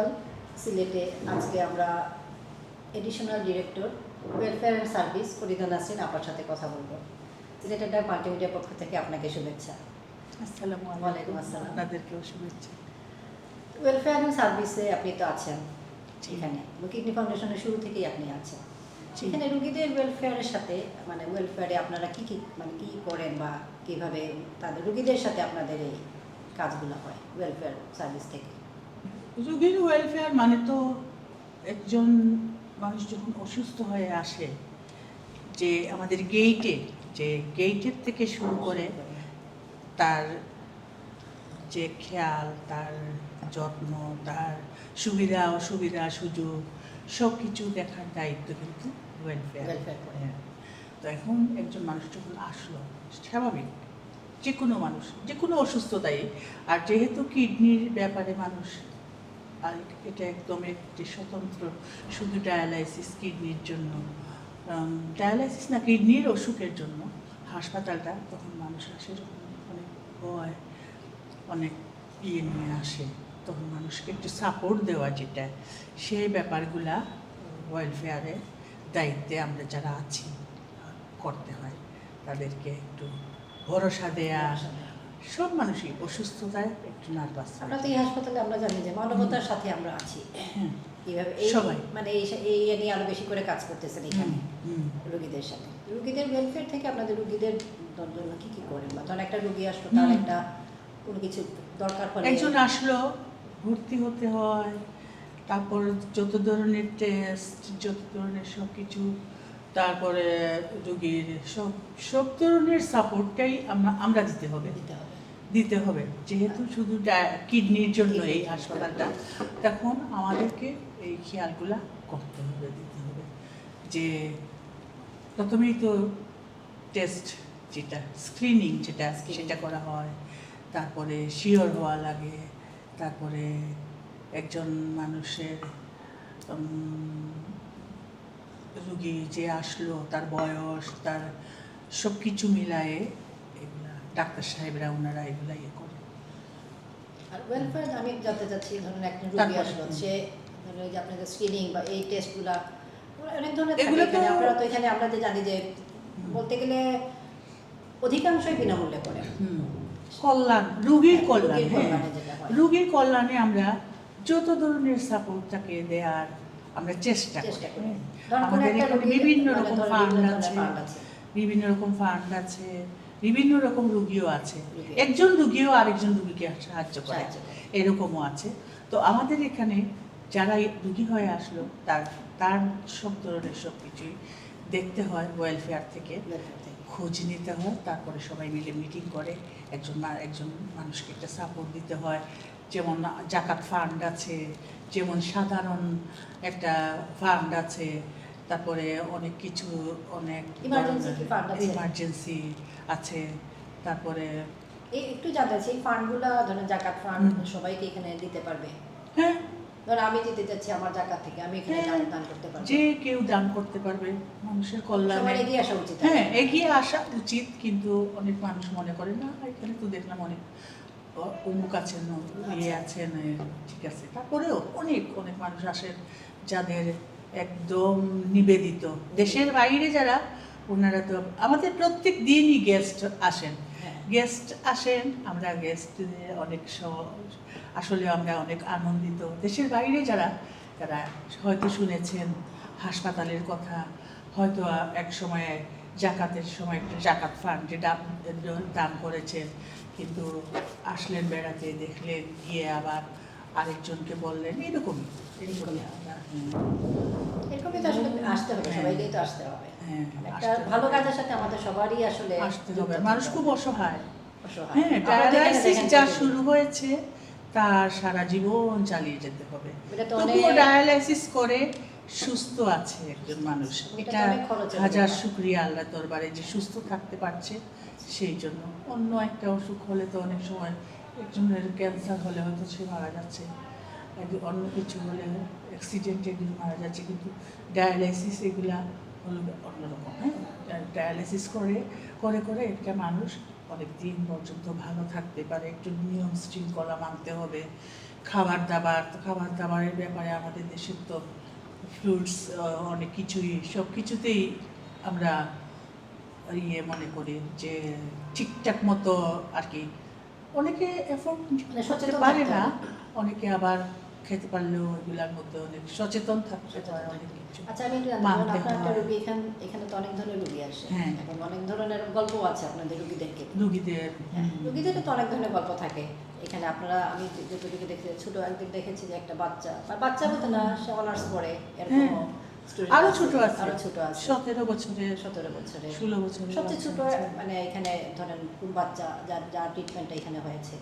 হাসপাতাল সিলেটে আজকে আমরা additional director welfare and service Farida Nasrin আপনার সাথে কথা বলব। সিলেট ডাক মাল্টিমিডিয়া পক্ষ থেকে আপনাকে শুভেচ্ছা। আসসালামু আলাইকুম। আসসালাম। আপনাদেরকেও শুভেচ্ছা। ওয়েলফেয়ার অ্যান্ড সার্ভিসে আপনি তো আছেন এখানে। কিডনি ফাউন্ডেশনের শুরু থেকেই আপনি আছেন। সেখানে রুগীদের ওয়েলফেয়ারের সাথে মানে ওয়েলফেয়ারে আপনারা কি কি মানে কি করেন বা কীভাবে তাদের রুগীদের সাথে আপনাদের এই কাজগুলো হয় ওয়েলফেয়ার সার্ভিস থেকে? রোগীর ওয়েলফেয়ার মানে তো একজন মানুষ যখন অসুস্থ হয়ে আসে যে আমাদের গেইটে যে গেইটের থেকে শুরু করে তার যে খেয়াল তার যত্ন তার সুবিধা অসুবিধা সুযোগ সব কিছু দেখার দায়িত্ব কিন্তু ওয়েলফেয়ার হ্যাঁ। তো এখন একজন মানুষ যখন আসলো স্বাভাবিক যে কোনো মানুষ যে কোনো অসুস্থতাই আর যেহেতু কিডনির ব্যাপারে মানুষ আর এটা একদম একটি স্বতন্ত্র, শুধু ডায়ালাইসিস কিডনির জন্য। ডায়ালাইসিস না, কিডনির অসুখের জন্য। হাসপাতালটা তখন মানুষ আসে অনেক ভয়, অনেক ইয়ে নিয়ে আসে। তখন মানুষকে একটু সাপোর্ট দেওয়া যেটা, সেই ব্যাপারগুলা ওয়েলফেয়ারের দায়িত্বে আমরা যারা আছি, করতে হয়। তাদেরকে একটু ভরসা দেয়া সব মানুষই অসুস্থতায় একটু নার্ভাস আমরা তো এই হাসপাতালে আমরা জানি যে মানবতার সাথে আমরা আছি। কীভাবে সবাই। মানে এই এই নিয়ে আরও বেশি করে কাজ করতেছেন এখানে রুগীদের সাথে। রুগীদের ওয়েলফেয়ার থেকে আপনাদের রুগীদের জন্য কি কি করেন? বা ধরেন একটা রুগী আসলো তার একটা কোনো কিছু দরকার পড়ে। একজন আসলো ভর্তি হতে হয় তারপর যত ধরনের টেস্ট যত ধরনের সব কিছু তারপরে রুগীর সব সব ধরনের সাপোর্টটাই আমরা আমরা দিতে হবে। দিতে হবে। যেহেতু শুধু কিডনির জন্য এই হাসপাতালটা তখন আমাদেরকে এই খেয়ালগুলা করতে হবে দিতে হবে। যে প্রথমেই তো টেস্ট যেটা স্ক্রিনিং যেটা. সেটা করা হয়। তারপরে শিওর হওয়া লাগে। তারপরে একজন মানুষের রুগী যে আসলো তার বয়স তার সব কিছু মিলায়ে এগুলা ডাক্তার সাহেবরা ওনারা এগুলা ইয়ে করে। আর ওয়েলফেয়ার আমি জানতে চাচ্ছি ধরুন একজন রুগী আসলো সে ধরুন যে আপনাদের স্ক্রিনিং বা এই টেস্টগুলা অনেক ধরনের এগুলো তো- আপনারা তো এখানে আমরা যে জানি যে বলতে গেলে অধিকাংশই বিনামূল্যে করে। হুম। কল্যাণ রুগীর হ্যাঁ কল্যাণে রুগীর কল্যাণে আমরা যত ধরনের সাপোর্ট তাকে দেওয়ার আমরা চেষ্টা করি। আমাদের এখানে বিভিন্ন রকম ফান্ড আছে বিভিন্ন রকম ফান্ড আছে বিভিন্ন রকম রুগীও আছে। একজন রুগীও আরেকজন রুগীকে সাহায্য করে। এরকমও আছে। তো আমাদের এখানে যারা রুগী হয়ে আসলো তার তার সব ধরনের সব কিছুই দেখতে হয় ওয়েলফেয়ার থেকে। খোঁজ নিতে হয় তারপরে সবাই মিলে মিটিং করে। একজন একজন মানুষকে একটা সাপোর্ট দিতে হয়। যেমন জাকাত ফান্ড আছে যেমন সাধারণ একটা ফান্ড আছে তারপরে অনেক কিছু অনেক ইমার্জেন্সি আছে। তারপরে একটু জানতে এই ফান্ডগুলো ধরেন জাকাত ফান্ড সবাইকে এখানে দিতে পারবে? হ্যাঁ। ধরুন আমি দিতে চাচ্ছি আমার জাকাত থেকে আমি এখানে হ্যাঁ, দান- করতে পারব। যে কেউ দান করতে পারবে মানুষের কল্যাণে। এগিয়ে আসা উচিত হ্যাঁ এগিয়ে আসা উচিত কিন্তু অনেক মানুষ মনে করে না এখানে তো দেখলাম অনেক অমুক আছেন ইয়ে আছেন ঠিক আছে। তারপরেও অনেক অনেক মানুষ আসেন যাদের একদম নিবেদিত। দেশের বাইরে যারা ওনারা তো আমাদের প্রত্যেক দিনই গেস্ট আসেন। হ্যাঁ। গেস্ট আসেন আমরা গেস্ট অনেক আসলে আমরা অনেক আনন্দিত। দেশের বাইরে যারা তারা হয়তো শুনেছেন হাসপাতালের কথা হয়তো এক সময়ে জাকাতের সময় একটা জাকাত ফান্ড দান করেছেন। কিন্তু আসলেন বেড়াতে দেখলেন গিয়ে আবার আরেকজনকে বললেন এরকমই এরকমই এরকমই। তো আসলে আসতে হবে হ্যাঁ। সবাইকেই তো আসতে হবে। হ্যাঁ একটা ভালো কাজের সাথে আমাদের সবারই আসলে আসতে হবে। মানুষ খুব অসহায়। অসহায়। হ্যাঁ ডায়ালাইসিস যা শুরু হয়েছে তার সারা জীবন চালিয়ে যেতে হবে। তবুও ডায়ালাইসিস করে সুস্থ আছে একজন মানুষ। এটা হাজার শুক্রিয়া আল্লাহ দরবারে যে সুস্থ থাকতে পারছে। সেই জন্য। অন্য একটা অসুখ হলে তো অনেক সময় একজনের ক্যান্সার হলে হয়তো সে মারা যাচ্ছে। অন্য কিছু হলে অ্যাক্সিডেন্টে একদিন মারা যাচ্ছে, কিন্তু ডায়ালাইসিস এগুলা হলো অন্যরকম হ্যাঁ? ডায়ালাইসিস করে করে করে একটা মানুষ অনেক দিন পর্যন্ত ভালো থাকতে পারে। একটু নিয়ম শৃঙ্খলা মানতে হবে। খাবার দাবার খাবার দাবারের ব্যাপারে আমাদের দেশের তো ফ্রুটস অনেক কিছুই সব কিছুতেই আমরা ইয়ে মনে করি যে ঠিকঠাক মতো আর কি। অনেকে এফোর্ড মানে করতে পারে না অনেকে আবার খেতে পারলেও এগুলার মধ্যে অনেক সচেতন থাকতে হয় অনেক কিছু। আচ্ছা আমি একটু আপনার রুগী এখানে এখানে তো অনেক ধরনের রুগী আসে। হ্যাঁ। এখন অনেক ধরনের গল্প আছে আপনাদের রুগীদেরকে। রুগীদের হ্যাঁ, রুগীদের তো অনেক ধরনের গল্প থাকে। এখানে আপনারা আমি যতটুকু দেখেছি ছোট একদিন দেখেছি যে একটা বাচ্চা। বাচ্চা বলতে না সে অনার্স পড়ে এরকম হ্যাঁ। আরও ছোট আছে। আরও ছোট আছে। সতেরো বছরের সতেরো বছরে। ষোলো বছরের সবচেয়ে ছোট মানে এখানে ধরেন কোন বাচ্চা যার যার ট্রিটমেন্টটা এখানে হয়েছে?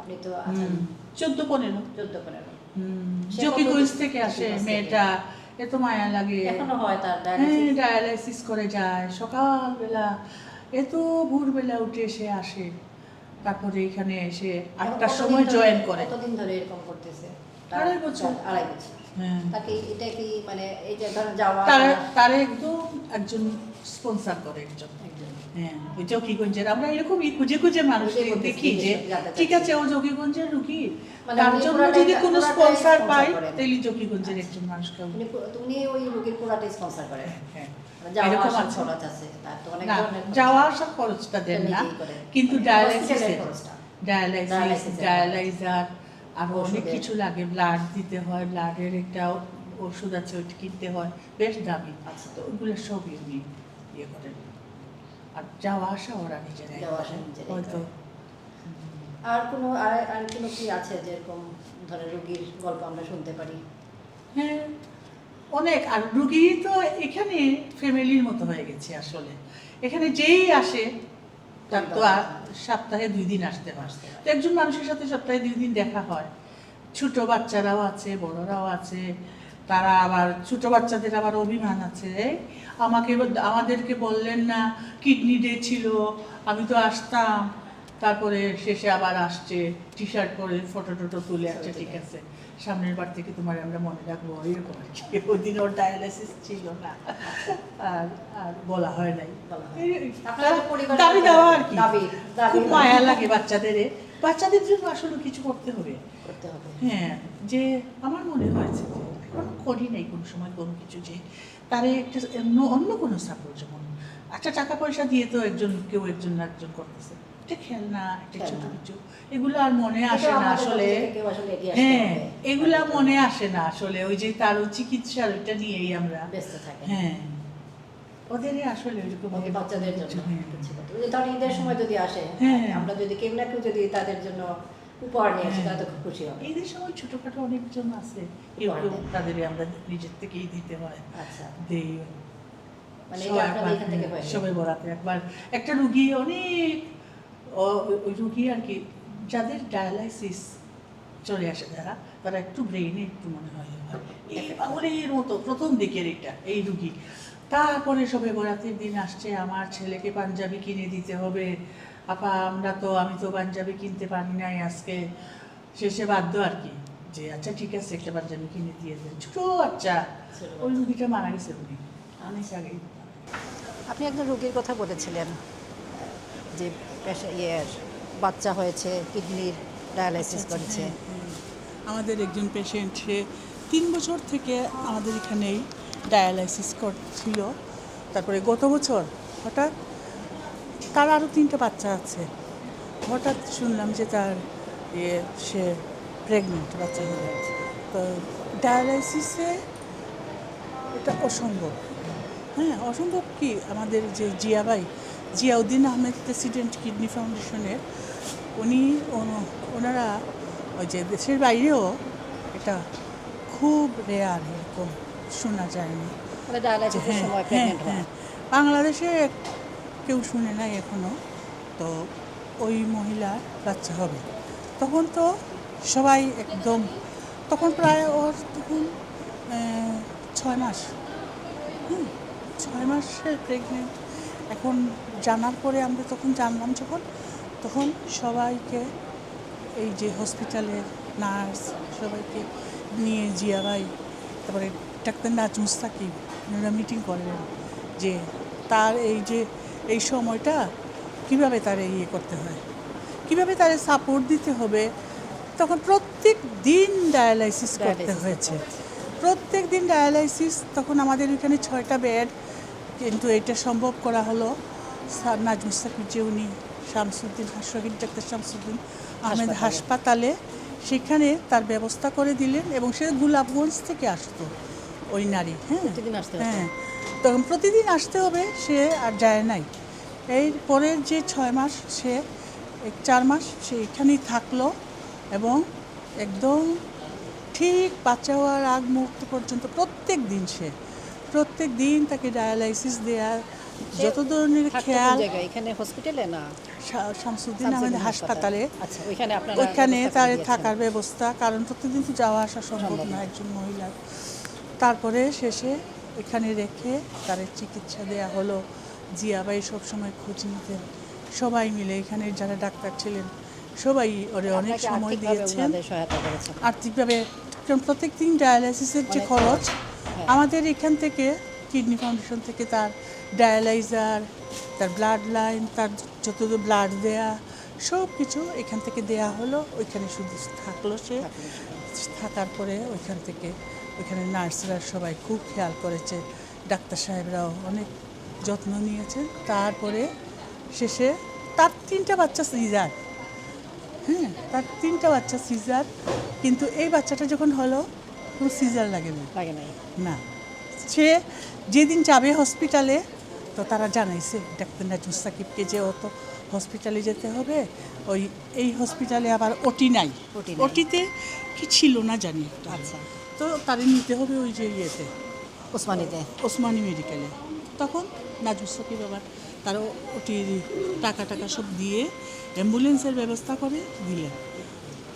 আপনি তো আছেন। চোদ্দ পনেরো। চোদ্দ পনেরো। জকিগঞ্জ থেকে আসে মেয়েটা এত মায়া লাগে। এখনও হয় তার হ্যাঁ? ডায়ালাইসিস করে যায়। সকালবেলা এত ভোরবেলা উঠে সে আসে। তারপরে এখানে এসে আটটার সময় জয়েন করে। কতদিন ধরে এরকম করতেছে? আড়াই বছর। আড়াই বছর। হ্যাঁ। তাকে এটা কি মানে এই যে ধরেন যাওয়া তার একদম একজন স্পন্সর করে একজন। একজন। হ্যাঁ ওই জকিগঞ্জের আমরা এরকমই খুঁজে খুঁজে মানুষ খুঁজে খুঁজে দেখি যে ঠিক আছে ও জকিগঞ্জের রুগী। মানে তার জন্য যদি কোনো স্পন্সর পাই তাহলে জকিগঞ্জের একজন মানুষকে উনি ওই রোগীর পুরাটাই স্পন্সর করেন। হ্যাঁ মানে যাওয়া খরচটা দেন না। কিন্তু খরচটা। ডায়ালাইসিস ডায়ালাইজার আর অনেক কিছু লাগে। ব্লাড দিতে হয় ব্লাডের একটা ওষুধ আছে ওইটা কিনতে হয়। বেশ দামি। আচ্ছা। তো ওইগুলো সবই উনি ইয়ে করেন আর যাওয়া আসা ওরা নিজেরাই। হয়তো আর কোনো আর আর কোনো কি আছে যেরকম ধরেন রোগীর গল্প আমরা শুনতে পারি? হ্যাঁ অনেক। আর রুগী তো এখানে ফ্যামিলির মতো হয়ে গেছে আসলে। এখানে যেই আসে তো আর সপ্তাহে দুই দিন আসতে হয়। তো একজন মানুষের সাথে সপ্তাহে দুই দিন দেখা হয়। ছোট বাচ্চারাও আছে, বড়রাও আছে, তারা আবার, ছোট বাচ্চাদের আবার অভিমান আছে। আমাকে আমাদেরকে বললেন না, কিডনি ডে ছিল, আমি তো আসতাম। তারপরে শেষে আবার আসছে টি শার্ট পরে ফটো টটো তুলে আছে ঠিক আছে। সামনের বার থেকে তোমার আমরা মনে রাখব এরকম আর কি। ওদিন ওর ডায়ালাইসিস ছিল না। আর আর বলা হয় নাই। দাবি দেওয়া আর কি। খুব মায়া লাগে বাচ্চাদের বাচ্চাদের জন্য আসলে কিছু করতে হবে। করতে হবে। হ্যাঁ যে আমার মনে হয়েছে যে এখন করি নাই কোনো সময় কোনো কিছু যে তারে একটা অন্য অন্য কোনো সাপোর্ট যেমন একটা টাকা পয়সা দিয়ে তো একজন কেউ একজন না একজন করতেছে। একটা খেলনা। একটা ছোট কিছু। এগুলো আর মনে আসে না আসলে। হ্যাঁ। এগুলা মনে আসে না আসলে। ওই যে তার ওইটা নিয়েই আমরা ব্যস্ত থাকে। হ্যাঁ। ওদেরই আসলে ওইরকম বাচ্চাদের জন্য হ্যাঁ। ঈদের সময় যদি আসে হ্যাঁ। আমরা যদি কেউ না কেউ যদি তাদের জন্য উপহার নিয়ে আসি হ্যাঁ। তাহলে তো খুব খুশি হবে। এদের সময় ছোটখাটো অনেকজন আছে। কেউ কেউ। তাদের আমরা নিজের থেকেই দিতে হয়। আচ্ছা। দেই। মানে সবাই বরাতে একবার। একটা রুগী অনেক ওই রুগী আর কি যাদের ডায়ালাইসিস চলে আসে যারা তারা একটু ব্রেইনে একটু মনে হয় এই পাগলের মতো প্রথম দিকের এটা এই রুগী। তারপরে সবে বরাতের দিন আসছে আমার ছেলেকে পাঞ্জাবি কিনে দিতে হবে। আপা আমরা তো আমি তো পাঞ্জাবি কিনতে পারি নাই আজকে। শেষে বাধ্য আর কি যে আচ্ছা ঠিক আছে একটা পাঞ্জাবি কিনে দিয়ে দেন। ছোটো ছোট ওই রুগীটা মারা গেছে উনি অনেক আগেই আপনি একজন রোগীর কথা বলেছিলেন যে ইয়ের বাচ্চা হয়েছে কিডনির ডায়ালাইসিস করেছে। হ্যাঁ, হ্যাঁ। আমাদের একজন পেশেন্ট সে তিন বছর থেকে আমাদের এখানেই ডায়ালাইসিস করছিল। তারপরে গত বছর হঠাৎ তার আরও তিনটা বাচ্চা আছে। হঠাৎ শুনলাম যে তার ইয়ে সে প্রেগনেন্ট বাচ্চা হয়ে গেছে। তো ডায়ালাইসিসে এটা অসম্ভব। হ্যাঁ অসম্ভব কি? আমাদের যে জিয়াবাই জিয়াউদ্দিন আহমেদ প্রেসিডেন্ট কিডনি ফাউন্ডেশনের উনি ওন- ওনারা ওই যে দেশের বাইরেও এটা খুব রেয়ার এরকম শোনা যায়নি। মানে হ্যাঁ, হ্যাঁ, হ্যাঁ। বাংলাদেশে কেউ শুনে নাই এখনও তো ওই মহিলার বাচ্চা হবে। তখন তো সবাই একদম তখন প্রায় ওর তখন ছয় মাস হুম ছয় মাসের প্রেগনেন্ট এখন জানার পরে আমরা তখন জানলাম যখন তখন সবাইকে এই যে হসপিটালের নার্স সবাইকে নিয়ে জিয়াবাই তারপরে ডাক্তার নাজ মুস্তাকিব ওনারা মিটিং করলেন যে তার এই যে এই সময়টা কীভাবে তার ইয়ে করতে হয়? কীভাবে তার সাপোর্ট দিতে হবে? তখন প্রত্যেক দিন ডায়ালাইসিস করতে হয়েছে। প্রত্যেক দিন ডায়ালাইসিস তখন আমাদের এখানে ছয়টা বেড কিন্তু এটা সম্ভব করা হলো স্যার নাজমুল সাকিব যে উনি শামসুদ্দিন শহীদ ডাক্তার শামসুদ্দিন আহমেদ হাসপাতালে। সেখানে তার ব্যবস্থা করে দিলেন এবং সে গুলাবগঞ্জ থেকে আসতো ওই নারী হ্যাঁ। হ্যাঁ তখন প্রতিদিন আসতে হবে সে আর যায় নাই এই পরের যে ছয় মাস সে চার মাস সে এখানেই থাকল এবং একদম ঠিক বাচ্চা হওয়ার আগ মুহূর্ত পর্যন্ত প্রত্যেক দিন সে প্রত্যেক দিন তাকে ডায়ালাইসিস দেয়া যত ধরনের খেয়াল এখানে হসপিটালে না? শামসুদ্দিন আহমেদ হাসপাতালে। আচ্ছা ওইখানে তার থাকার ব্যবস্থা কারণ প্রতিদিন তো যাওয়া আসা সম্ভব না। একজন মহিলার। তারপরে শেষে এখানে রেখে তার চিকিৎসা দেয়া হলো। জিয়াবাই সবসময় খোঁজ নিতেন। সবাই মিলে এখানে যারা ডাক্তার ছিলেন সবাই ওরে অনেক সময় দিয়েছেন। আর্থিকভাবে প্রত্যেক দিন ডায়ালাইসিসের যে খরচ। আমাদের এখান থেকে কিডনি ফাউন্ডেশন থেকে তার ডায়ালাইজার, তার ব্লাড লাইন, তার যত ব্লাড দেয়া সব কিছু এখান থেকে দেয়া হলো। ওইখানে শুধু থাকল সে। থাকার পরে ওইখান থেকে ওইখানে নার্সরা সবাই খুব খেয়াল করেছে। ডাক্তার সাহেবরাও অনেক যত্ন নিয়েছেন। তারপরে শেষে তার তিনটা বাচ্চা সিজার। হ্যাঁ তার তিনটা বাচ্চা সিজার। কিন্তু এই বাচ্চাটা যখন হলো কোনো সিজার লাগে না। লাগে নাই। না। সে যেদিন যাবে হসপিটালে তো তারা জানাইছে ডাক্তার নাজমুল সাকিবকে যে অত হসপিটালে যেতে হবে ওই এই হসপিটালে আবার ওটি নাই। ওটি ওটিতে কি ছিল না জানি একটা। আচ্ছা। তো তারে নিতে হবে ওই যে ইয়েতে। ওসমানীতে। ওসমানী মেডিকেলে তখন নাজমুল সাকিব আবার তার ওটির টাকা টাকা সব দিয়ে অ্যাম্বুলেন্সের ব্যবস্থা করে দিলেন।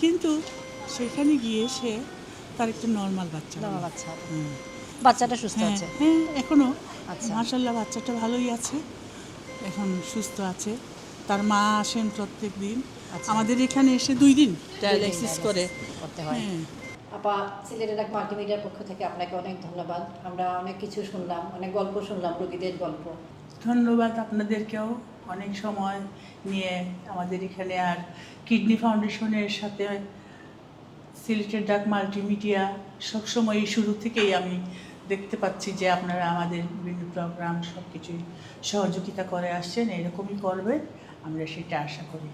কিন্তু সেখানে গিয়ে সে তার একটা নর্মাল বাচ্চা। নর্মাল বাচ্চাটা সুস্থ হ্যাঁ আছে? হ্যাঁ এখনও। আচ্ছা। মাশাল্লাহ বাচ্চাটা ভালোই আছে। এখন সুস্থ আছে। তার মা আসেন প্রত্যেক দিন। আচ্ছা। আমাদের এখানে এসে দুই দিন ডায়ালাইসিস ডায়ালাইসিস করে। করতে হয়। হ্যাঁ। আপা সিলেটের এক মাল্টিমিডিয়ার পক্ষ থেকে আপনাকে অনেক ধন্যবাদ। আমরা অনেক কিছু শুনলাম অনেক গল্প শুনলাম রোগীদের গল্প। ধন্যবাদ আপনাদেরকেও অনেক সময় নিয়ে আমাদের এখানে আর কিডনি ফাউন্ডেশনের সাথে সিলেটের ডাক মাল্টিমিডিয়া সবসময় শুরু থেকেই আমি দেখতে পাচ্ছি যে আপনারা আমাদের বিভিন্ন প্রোগ্রাম সব কিছুই সহযোগিতা করে আসছেন, এরকমই করবেন, আমরা সেটা আশা করি।